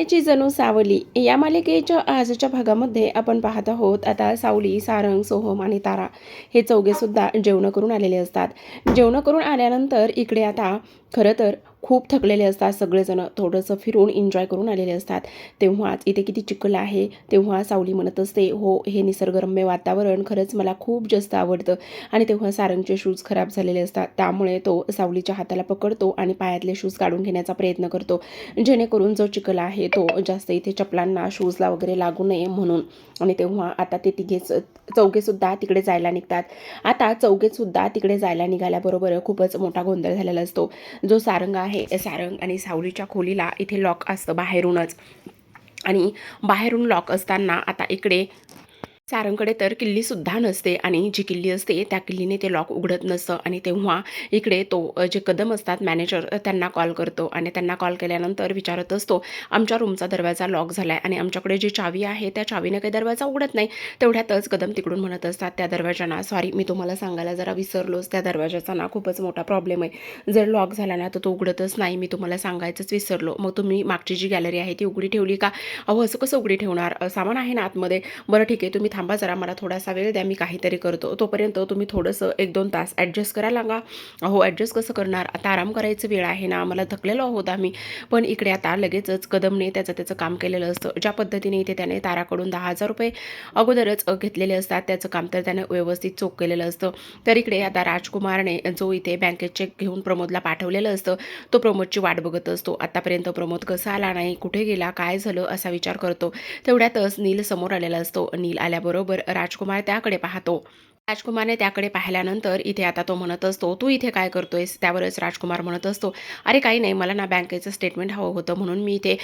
मायेची जणू सावली या मालिकेच्या आजच्या भागामध्ये आपण पाहत आहोत. आता सावली सारंग सोहम आणि तारा हे चौघे सुद्धा करून आलेले असतात. जेवणं करून आल्यानंतर इकडे आता खरं तर खूप थकलेले असतात. सगळेजण थोडंसं फिरून एन्जॉय करून आलेले असतात. तेव्हाच इथे किती चिखल आहे तेव्हा सावली म्हणत असते हो हे निसर्गरम्य वातावरण खरंच मला खूप जास्त आवडतं. आणि तेव्हा सारंगचे शूज खराब झालेले असतात. त्यामुळे तो सावलीच्या हाताला पकडतो आणि पायातले शूज काढून घेण्याचा प्रयत्न करतो. जेणेकरून जो चिखल आहे तो जास्त इथे चपलांना शूजला वगैरे लागू नये म्हणून. आणि तेव्हा आता ते तिघेच चौघेसुद्धा तिकडे जायला निघतात. आता चौघेसुद्धा तिकडे जायला निघाल्याबरोबर खूपच मोठा गोंधळ झालेला असतो. जो सारंग आहे आहे सारंग आणि सावलीच्या खोलीला इथे लॉक असतं बाहेरूनच. आणि बाहेरून लॉक असताना आता इकडे सारंगकडे तर किल्लीसुद्धा नसते आणि जी किल्ली असते त्या किल्लीने ते लॉक उघडत नसतं आणि तेव्हा इकडे तो जे कदम असतात मॅनेजर त्यांना कॉल करतो आणि त्यांना कॉल केल्यानंतर विचारत असतो आमच्या रूमचा दरवाजा लॉक झाला आहे आणि आमच्याकडे जी चावी आहे त्या चावीने काही दरवाजा उघडत नाही. तेवढ्यातच कदम तिकडून म्हणत असतात त्या दरवाजाना सॉरी मी तुम्हाला सांगायला जरा विसरलोच त्या दरवाजाचा ना खूपच मोठा प्रॉब्लेम आहे. जर लॉक झाला ना तर तो उघडतच नाही मी तुम्हाला सांगायचंच विसरलो. मग तुम्ही मागची जी गॅलरी आहे ती उघडी ठेवली का? अहो असं कसं उघडी ठेवणार? सामान आहे ना आतमध्ये. बरं ठीक आहे तुम्ही थांबा जरा मला थोडासा वेळ द्या मी काहीतरी करतो. तोपर्यंत तुम्ही थोडंसं एक दोन तास ॲडजस्ट करायला लागा. अहो ॲडजस्ट कसं करणार? आता आराम करायचं वेळ आहे ना मला थकलेलो आहोत आम्ही. पण इकडे आता लगेचच कदमने त्याचं त्याचं काम केलेलं असतं. ज्या पद्धतीने इथे त्याने ताराकडून दहा हजार रुपये अगोदरच घेतलेले असतात. त्याचं काम तर त्याने व्यवस्थित चोख केलेलं असतं. तर इकडे आता राजकुमारने जो इथे बँकेत चेक घेऊन प्रमोदला पाठवलेलं असतं तो प्रमोदची वाट बघत असतो. आतापर्यंत प्रमोद कसा आला नाही कुठे गेला काय झालं असा विचार करतो. तेवढ्यातच नील समोर आलेला असतो. नील आल्याबरोबर बरोबर राजकुमार त्याकडे पाहतो. राजकुमारने त्याकडे पाहिल्यानंतर इथे आता तो म्हणत असतो तू इथे काय करतोयस? त्यावरच राजकुमार म्हणत असतो अरे काही नाही मला ना बँकेचं स्टेटमेंट हवं होतं म्हणून मी इथे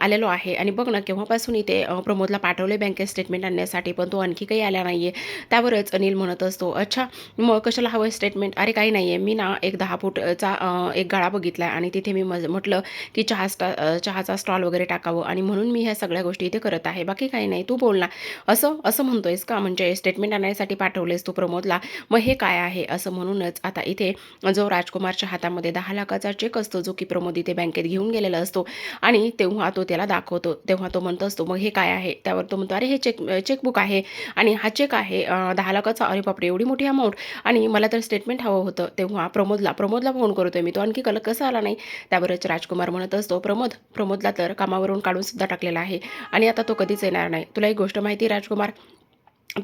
आलेलो आहे. आणि बघ ना केव्हापासून इथे प्रमोदला पाठवले बँकेत स्टेटमेंट आणण्यासाठी पण तो आणखी काही आला नाही आहे त्यावरच अनिल म्हणत असतो अच्छा मग कशाला हवं आहे स्टेटमेंट अरे काही नाही आहे मी ना एक दहा फूटचा एक गाळा बघितला आहे आणि तिथे मी मज म्हटलं की चहा स्टा चहाचा स्टॉल वगैरे टाकावं आणि म्हणून मी ह्या सगळ्या गोष्टी इथे करत आहे. बाकी काही नाही तू बोल ना. असं असं म्हणतोयस का? म्हणजे स्टेटमेंट आणण्यासाठी पाठवलं पाठवलेस तू प्रमोदला मग हे काय आहे असं म्हणूनच आता इथे जो राजकुमारच्या हातामध्ये दहा लाखाचा चेक असतो जो की प्रमोद इथे बँकेत घेऊन गेलेला असतो आणि तेव्हा तो त्याला दाखवतो तेव्हा तो म्हणत असतो मग हे काय आहे? त्यावर तो म्हणतो अरे हे चेक चेकबुक आहे आणि हा चेक आहे दहा लाखाचा. अरे बापरे एवढी मोठी अमाऊंट आणि मला तर स्टेटमेंट हवं होतं तेव्हा प्रमोदला प्रमोदला फोन करतोय मी तो आणखी कल कसा आला नाही? त्यावरच राजकुमार म्हणत असतो प्रमोद प्रमोदला तर कामावरून काढून सुद्धा टाकलेला आहे आणि आता तो कधीच येणार नाही. तुला एक गोष्ट माहिती आहे, राजकुमार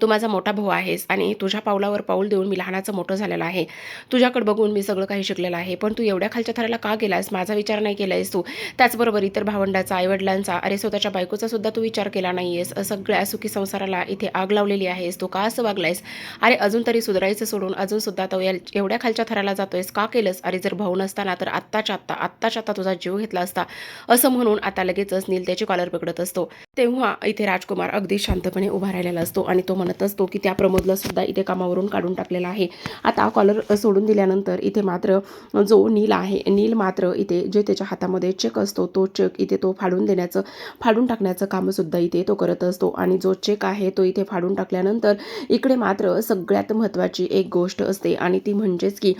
तू माझा मोठा भाऊ आहेस आणि तुझ्या पावलावर पाऊल देऊन मी लहानाचं मोठं झालेलं आहे. तुझ्याकडे बघून मी सगळं काही शिकलेलं आहे. पण तू एवढ्या खालच्या थराला का गेलास माझा विचार नाही केला आहेस तू. त्याचबरोबर इतर भावंडाचा आईवडिलांचा अरे स्वतःच्या बायकोचा सुद्धा तू विचार केला नाही आहेस सगळ्या सुखी संसाराला इथे आग लावलेली आहेस. तू का असं वागलायस? अरे अजून तरी सुधारायचं सोडून अजून सुद्धा तो एवढ्या खालच्या थराला जातोयस. का केलंस? अरे जर भाऊ नसताना तर आत्ताच्या आत्ता आत्ताच्या आत्ता तुझा जीव घेतला असता. असं म्हणून आता लगेचच नील त्याची कॉलर पकडत असतो. तेव्हा इथे राजकुमार अगदी शांतपणे उभा राहिलेला असतो आणि तो म्हणत असतो की त्या प्रमोदला सुद्धा इथे कामावरून काढून टाकलेला आहे. आता कॉलर सोडून दिल्यानंतर इथे मात्र जो नील आहे नील मात्र इथे जे त्याच्या हातामध्ये चेक असतो तो चेक इथे तो फाडून देण्याचं फाडून टाकण्याचं कामसुद्धा इथे तो करत असतो. आणि जो चेक आहे तो इथे फाडून टाकल्यानंतर इकडे मात्र सगळ्यात महत्त्वाची एक गोष्ट असते. आणि ती म्हणजेच की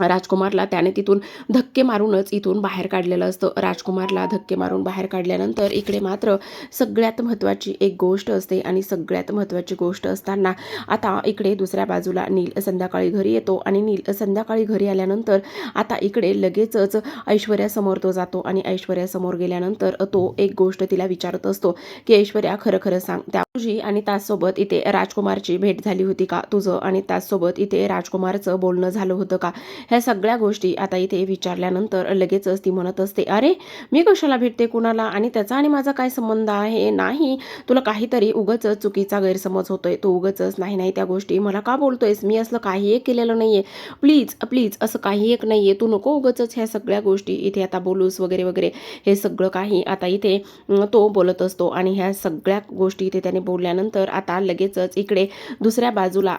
राजकुमारला त्याने तिथून धक्के मारूनच इथून बाहेर काढलेलं असतं. राजकुमारला धक्के मारून बाहेर काढल्यानंतर इकडे मात्र सगळ्यात महत्त्वाची एक गोष्ट असते आणि सगळ्यात महत्त्वाची गोष्ट असताना आता इकडे दुसऱ्या बाजूला नील संध्याकाळी घरी येतो आणि नील संध्याकाळी घरी आल्यानंतर आता इकडे लगेचच ऐश्वर्यासमोर तो जातो आणि ऐश्वर्यासमोर गेल्यानंतर तो एक गोष्ट तिला विचारत असतो की ऐश्वर्या खरं खरं सांग त्या तुझी आणि त्याचसोबत इथे राजकुमारची भेट झाली होती का तुझं? आणि त्याचसोबत इथे राजकुमारचं बोलणं झालं होतं का? ह्या सगळ्या गोष्टी आता इथे विचारल्यानंतर लगेचच ती म्हणत असते अरे मी कशाला भेटते कुणाला? आणि त्याचा आणि माझा काय संबंध आहे? नाही तुला काहीतरी उगच चुकीचा गैरसमज होतोय. तू उगच नाही नाही त्या गोष्टी. मला का बोलतोयस? मी असलं काही एक केलेलं नाही आहे प्लीज प्लीज असं काही एक नाही आहे तू नको उगच ह्या सगळ्या गोष्टी इथे आता बोलूस वगैरे वगैरे. हे सगळं काही आता इथे तो बोलत असतो आणि ह्या सगळ्या गोष्टी इथे त्याने बोलल्यानंतर आता लगेचच इकडे दुसऱ्या बाजूला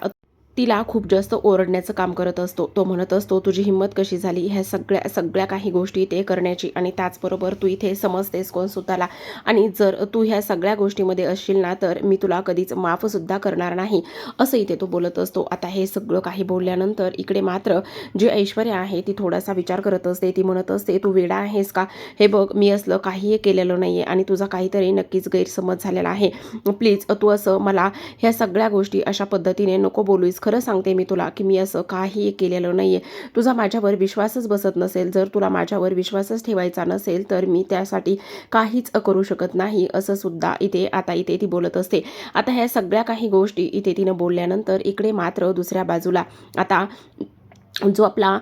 तिला खूप जास्त ओरडण्याचं काम करत असतो. तो म्हणत असतो तुझी हिंमत कशी झाली? ह्या सगळ्या सगळ्या काही गोष्टी ते करण्याची आणि त्याचबरोबर तू इथे समजतेस कोण स्वतःला. आणि जर तू ह्या सगळ्या गोष्टीमध्ये असशील ना तर मी तुला कधीच माफसुद्धा करणार नाही. असं इथे तो बोलत असतो. आता हे सगळं काही बोलल्यानंतर इकडे मात्र जी ऐश्वर्या आहे ती थोडासा विचार करत असते. ती म्हणत असते तू वेडा आहेस का? हे बघ मी असलं काहीही केलेलं नाही आहे आणि तुझा काहीतरी नक्कीच गैरसमज झालेला आहे. प्लीज तू असं मला ह्या सगळ्या गोष्टी अशा पद्धतीने नको बोलूस खरं सांगते मी तुला की मी असं काही केलेलं नाही आहे तुझा माझ्यावर विश्वासच बसत नसेल जर तुला माझ्यावर विश्वासच ठेवायचा नसेल तर मी त्यासाठी काहीच करू शकत नाही असं सुद्धा इथे आता इथे ती बोलत असते. आता ह्या सगळ्या काही गोष्टी इथे तिनं बोलल्यानंतर इकडे मात्र दुसऱ्या बाजूला. आता जो आपला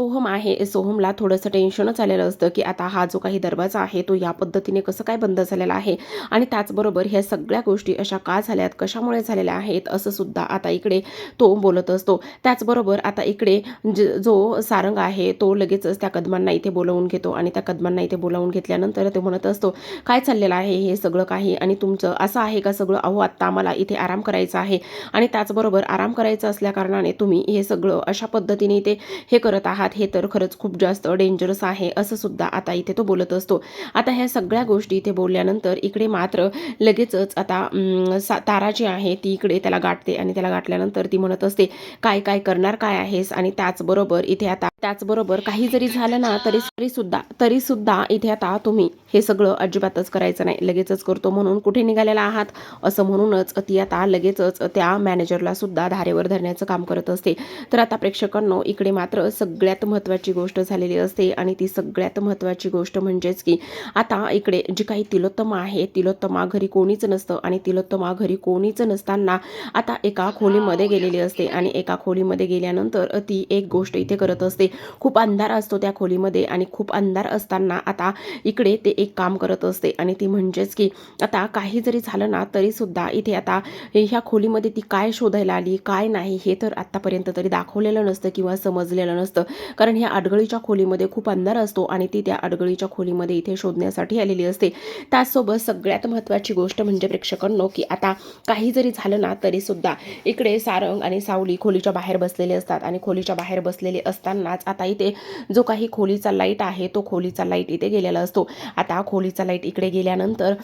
सोहम आहे सोहमला थोडंसं टेन्शनच आलेलं असतं की आता हा जो काही दरवाजा आहे तो या पद्धतीने कसं काय बंद झालेला आहे? आणि त्याचबरोबर ह्या सगळ्या गोष्टी अशा का झाल्यात कशामुळे झालेल्या आहेत असं सुद्धा आता इकडे तो बोलत असतो. त्याचबरोबर आता इकडे ज जो सारंग आहे तो लगेचच त्या कदमांना इथे बोलवून घेतो आणि त्या कदमांना इथे बोलावून घेतल्यानंतर तो म्हणत असतो काय चाललेलं आहे हे सगळं काही? आणि तुमचं असं आहे का सगळं? अहो आत्ता आम्हाला इथे आराम करायचा आहे. आणि त्याचबरोबर आराम करायचा असल्याकारणाने तुम्ही हे सगळं अशा पद्धतीने इथे हे करत आहात. हे तर खरंच खूप जास्त डेंजरस आहे असं सुद्धा आता इथे तो बोलत असतो. आता ह्या सगळ्या गोष्टी इथे बोलल्यानंतर इकडे मात्र लगेचच आता सा तारा जी आहे ती इकडे त्याला गाठते आणि त्याला गाठल्यानंतर ती म्हणत असते काय काय करणार काय आहेस? आणि त्याचबरोबर इथे आता त्याचबरोबर काही जरी झालं ना तरी तरी सुद्धा तरी सुद्धा इथे आता तुम्ही हे सगळं अजिबातच करायचं नाही. लगेचच करतो म्हणून कुठे निघालेला आहात? असं म्हणूनच ती आता लगेचच त्या मॅनेजरला सुद्धा धारेवर धरण्याचं काम करत असते. तर आता प्रेक्षकांनो इकडे मात्र सगळ्यात महत्त्वाची गोष्ट झालेली असते आणि ती सगळ्यात महत्त्वाची गोष्ट म्हणजेच की आता इकडे जी काही तिलोत्तमा आहे तिलोत्तमा घरी कोणीच नसतं आणि तिलोत्तमा घरी कोणीच नसताना आता एका खोलीमध्ये गेलेली असते आणि एका खोलीमध्ये गेल्यानंतर ती एक गोष्ट इथे करत असते. खूप अंधार असतो त्या खोलीमध्ये आणि खूप अंधार असताना आता इकडे ते एक काम करत असते आणि ती म्हणजेच की आता काही जरी झालं ना तरी सुद्धा इथे आता ह्या खोलीमध्ये ती काय शोधायला आली काय नाही हे तर आत्तापर्यंत तरी दाखवलेलं नसतं किंवा समजलेलं नसतं. कारण ह्या अडगळीच्या खोलीमध्ये खूप अंधार असतो आणि ती त्या अडगळीच्या खोलीमध्ये इथे शोधण्यासाठी आलेली असते. त्याचसोबत सगळ्यात महत्त्वाची गोष्ट म्हणजे प्रेक्षकांनो की आता काही जरी झालं ना तरीसुद्धा इकडे सारंग आणि सावली खोलीच्या बाहेर बसलेले असतात आणि खोलीच्या बाहेर बसलेले असतानाच आता इथे जो काही खोलीचा लाइट आहे तो खोलीचा लाइट इथे गेलेला असतो. आता खोलीचा लाइट इकडे गेल्यानंतर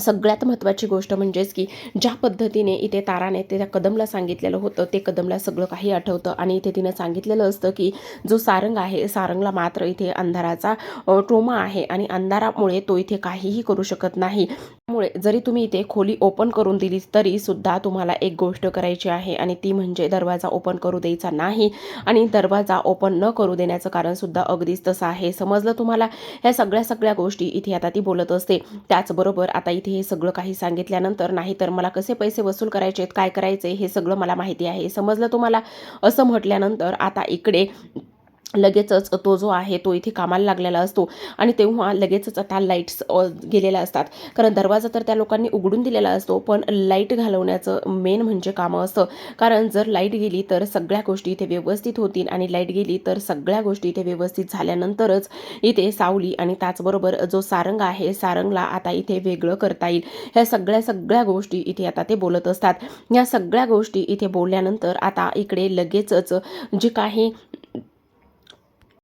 सगळ्यात महत्त्वाची गोष्ट म्हणजेच की ज्या पद्धतीने इथे ताराने ते त्या कदमला सांगितलेलं होतं ते कदमला सगळं काही आठवतं. आणि इथे तिनं सांगितलेलं असतं की जो सारंग आहे सारंगला मात्र इथे अंधाराचा टोमा ट्रोमा आहे. आणि अंधारामुळे तो इथे काहीही करू शकत नाही. त्यामुळे जरी तुम्ही इथे खोली ओपन करून दिली तरी सुद्धा तुम्हाला एक गोष्ट करायची आहे आणि ती म्हणजे दरवाजा ओपन करू द्यायचा नाही आणि दरवाजा ओपन न करू देण्याचं कारण सुद्धा अगदीच तसं आहे. समजलं तुम्हाला? ह्या सगळ्या सगळ्या गोष्टी इथे आता ती बोलत असते. त्याचबरोबर आता इथे हे सगळं काही सांगितल्यानंतर नाही तर मला कसे पैसे वसूल करायचे आहेत काय करायचे हे सगळं मला माहिती आहे. समजलं तुम्हाला? असं म्हटल्यानंतर आता इकडे लगेचच तो जो आहे तो इथे कामाला लागलेला असतो आणि तेव्हा लगेचच आता लाईट्स गेलेल्या असतात. कारण दरवाजा तर त्या लोकांनी उघडून दिलेला असतो पण लाइट घालवण्याचं मेन म्हणजे कामं असतं. कारण जर लाइट गेली तर सगळ्या गोष्टी इथे व्यवस्थित होतील आणि लाइट गेली तर सगळ्या गोष्टी इथे व्यवस्थित झाल्यानंतरच इथे सावली आणि त्याचबरोबर जो सारंग आहे सारंगला आता इथे वेगळं करता येईल. ह्या सगळ्या सगळ्या गोष्टी इथे आता ते बोलत असतात. या सगळ्या गोष्टी इथे बोलल्यानंतर आता इकडे लगेचच जे काही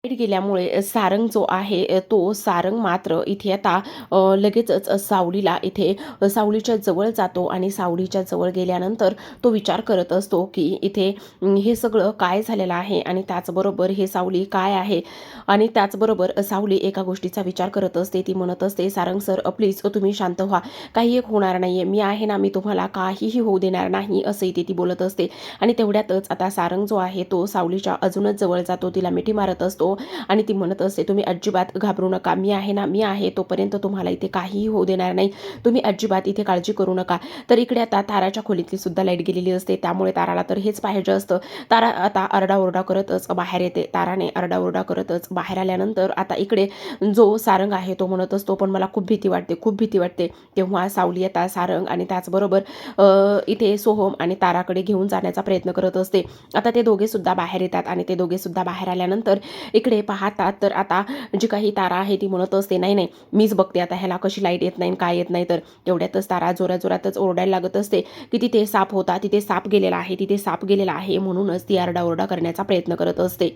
लाइट गेल्यामुळे सारंग जो आहे तो सारंग मात्र इथे आता लगेचच सावलीला इथे सावलीच्या जवळ जातो आणि सावलीच्या जवळ गेल्यानंतर तो विचार करत असतो की इथे हे सगळं काय झालेलं आहे आणि त्याचबरोबर हे सावली काय आहे? आणि त्याचबरोबर सावली एका गोष्टीचा विचार करत असते. ती म्हणत असते सारंग सर प्लीज तुम्ही शांत व्हा. काही एक होणार नाही मी आहे ना मी तुम्हाला काहीही होऊ देणार नाही असं इथे ती बोलत असते. आणि तेवढ्यातच आता सारंग जो आहे तो सावलीच्या अजूनच जवळ जातो. तिला मिठी मारत असतो. आणि ती म्हणत असते तुम्ही अजिबात घाबरू नका मी आहे ना मी आहे तोपर्यंत तुम्हाला इथे काहीही होऊ देणार नाही. तुम्ही अजिबात इथे काळजी करू नका. तर इकडे आता ताराच्या खोलीतली सुद्धा लाइट गेलेली असते त्यामुळे ताराला तर हेच पाहिजे असतं. तारा आता आरडाओरडा करतच बाहेर येते. ताराने आरडाओरडा करतच बाहेर आल्यानंतर आता इकडे जो सारंग आहे तो म्हणत असतो पण मला खूप भीती वाटते खूप भीती वाटते. तेव्हा सावली येतात सारंग आणि त्याचबरोबर इथे सोहम आणि ताराकडे घेऊन जाण्याचा प्रयत्न करत असते. आता ते दोघे सुद्धा बाहेर येतात आणि ते दोघे सुद्धा बाहेर आल्यानंतर इकडे पाहतात. तर आता जी काही तारा आहे ती म्हणत असते नाही नाही मीच बघते आता ह्याला कशी लाइट येत नाही काय येत नाही. तर तेवढ्यातच तारा जोरा जोरातच ओरडायला लागत असते की तिथे साप होता तिथे साप गेलेला आहे तिथे साप गेलेला आहे म्हणूनच ती आरडाओरडा करण्याचा प्रयत्न करत असते.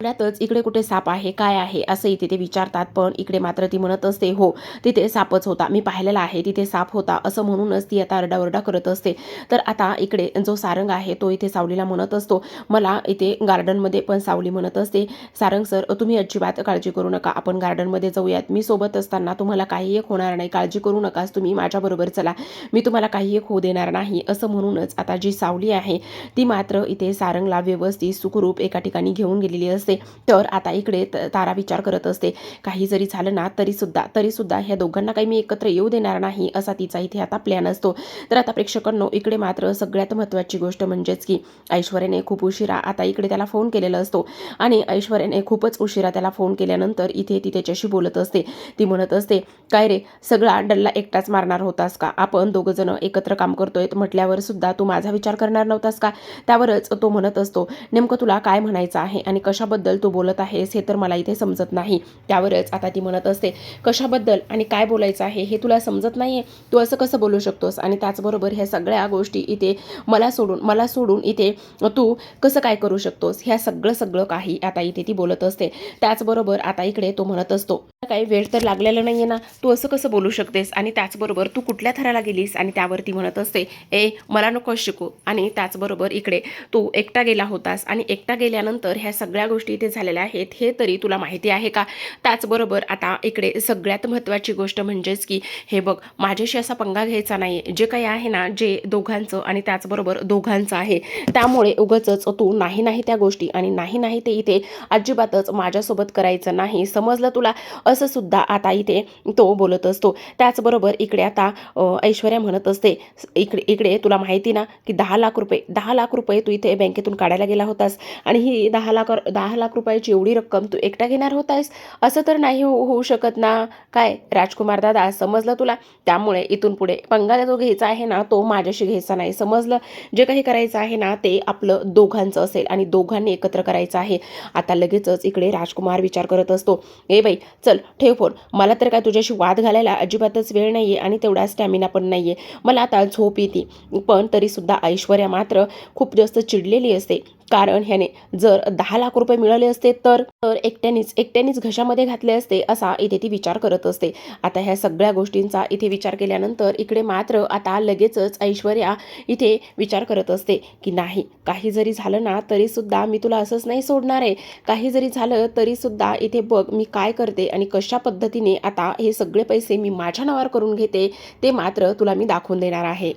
तेवढ्यातच इकडे कुठे साप आहे काय आहे असं इथे ते विचारतात. पण इकडे मात्र ती म्हणत असते हो तिथे सापच होता. मी पाहिलेला आहे तिथे साप होता. असं म्हणूनच ती आता आरडाओरडा करत असते. तर आता इकडे जो सारंग आहे तो इथे सावलीला म्हणत असतो. मला इथे गार्डनमध्ये पण सावली म्हणत असते. सारंग सर तुम्ही अजिबात काळजी करू नका. आपण गार्डनमध्ये जाऊयात. मी सोबत असताना तुम्हाला काही एक होणार नाही. काळजी करू नकाच तुम्ही माझ्याबरोबर चला. मी तुम्हाला काही एक होऊ देणार नाही. असं म्हणूनच आता जी सावली आहे ती मात्र इथे सारंगला व्यवस्थित सुखरूप एका ठिकाणी घेऊन गेलेली असते. तर आता इकडे त- तारा विचार करत असते. काही जरी झालं ना तरी सुद्धा तरी सुद्धा ह्या दोघांना काही मी एकत्र येऊ देणार नाही असा तिचा इथे आता प्लॅन असतो. तर आता प्रेक्षकांनो इकडे मात्र सगळ्यात महत्त्वाची गोष्ट म्हणजेच की ऐश्वर्याने खूप उशिरा आता इकडे त्याला फोन केलेला असतो. आणि ऐश्वर्याने खूपच उशिरा त्याला फोन केल्यानंतर इथे ती त्याच्याशी बोलत असते. ती म्हणत असते काय रे सगळा डल्ला एकटाच मारणार होतास का? आपण दोघं जण एकत्र काम करतोय म्हटल्यावर सुद्धा तू माझा विचार करणार नव्हतास का? त्यावरच तो म्हणत असतो नेमकं तुला काय म्हणायचं आहे आणि कशाबद्दल तू बोलत आहेस हे तर मला इथे समजत नाही. त्यावरच आता ती म्हणत असते कशाबद्दल आणि काय बोलायचं आहे हे तुला समजत नाही आहे तू असं कसं बोलू शकतोस? आणि त्याचबरोबर ह्या सगळ्या गोष्टी इथे मला सोडून मला सोडून इथे तू कसं काय करू शकतोस? ह्या सगळं सगळं काही आता इथे ती बोलत असते. त्याचबरोबर आता इकडे तो म्हणत असतो काही वेळ तर लागलेला आहे ना? तू असं कसं बोलू शकतेस? आणि त्याचबरोबर तू कुठल्या थराला गेलीस? आणि त्यावरती म्हणत असते ए मला नको शिकू. आणि त्याचबरोबर इकडे तू एकटा गेला होतास. आणि एकटा गेल्यानंतर ह्या सगळ्या गोष्टी इथे झालेल्या आहेत हे तरी तुला माहिती आहे का? त्याचबरोबर आता इकडे सगळ्यात महत्त्वाची गोष्ट म्हणजेच की हे बघ माझ्याशी असा पंगा घ्यायचा नाही. जे काही आहे ना जे दोघांचं आणि त्याचबरोबर दोघांचं आहे त्यामुळे उगच तू नाही नाही त्या गोष्टी आणि नाही नाही ते इथे अजिबातच माझ्यासोबत करायचं नाही. समजलं तुला? असं सुद्धा आता इथे तो बोलत असतो. त्याचबरोबर इकडे आता ऐश्वर्या म्हणत असते इकडे इकडे तुला माहिती ना की दहा लाख रुपये दहा लाख रुपये तू इथे बँकेतून काढायला गेला होतास. आणि ही दहा लाख दहा लाख रुपयाची एवढी रक्कम तू एकटा घेणार होतास असं तर नाही हो-, होऊ शकत ना. काय? राजकुमार दादा समजलं तुला? त्यामुळे इथून पुढे पंगा जो घ्यायचा आहे ना तो माझ्याशी घ्यायचा नाही. समजलं? जे काही करायचं आहे ना ते आपलं दोघांचं असेल आणि दोघांनी एकत्र करायचं आहे. आता लगेचच इकडे राजकुमार विचार करत असतो. ए बाई चल ठेव फोन. मला तर काय तुझ्याशी वाद घालायला अजिबातच वेळ नाही आहे आणि तेवढा स्टॅमिना पण नाही आहे मला आता झोप येते. पण तरीसुद्धा ऐश्वर्या मात्र खूप जास्त चिडलेली असते. कारण ह्याने जर दहा लाख रुपये मिळाले असते तर तर एकट्यानेच एकट्यानेच घशामध्ये घातले असते असा इथे ती विचार करत असते. आता ह्या सगळ्या गोष्टींचा इथे विचार केल्यानंतर इकडे मात्र आता लगेचच ऐश्वर्या इथे विचार करत असते की नाही काही जरी झालं ना तरीसुद्धा मी तुला असंच नाही सोडणार आहे. काही जरी झालं तरीसुद्धा इथे बघ मी काय करते आणि कशा पद्धतीने आता हे सगळे पैसे मी माझ्या नावावर करून घेते ते मात्र तुला मी दाखवून देणार आहे.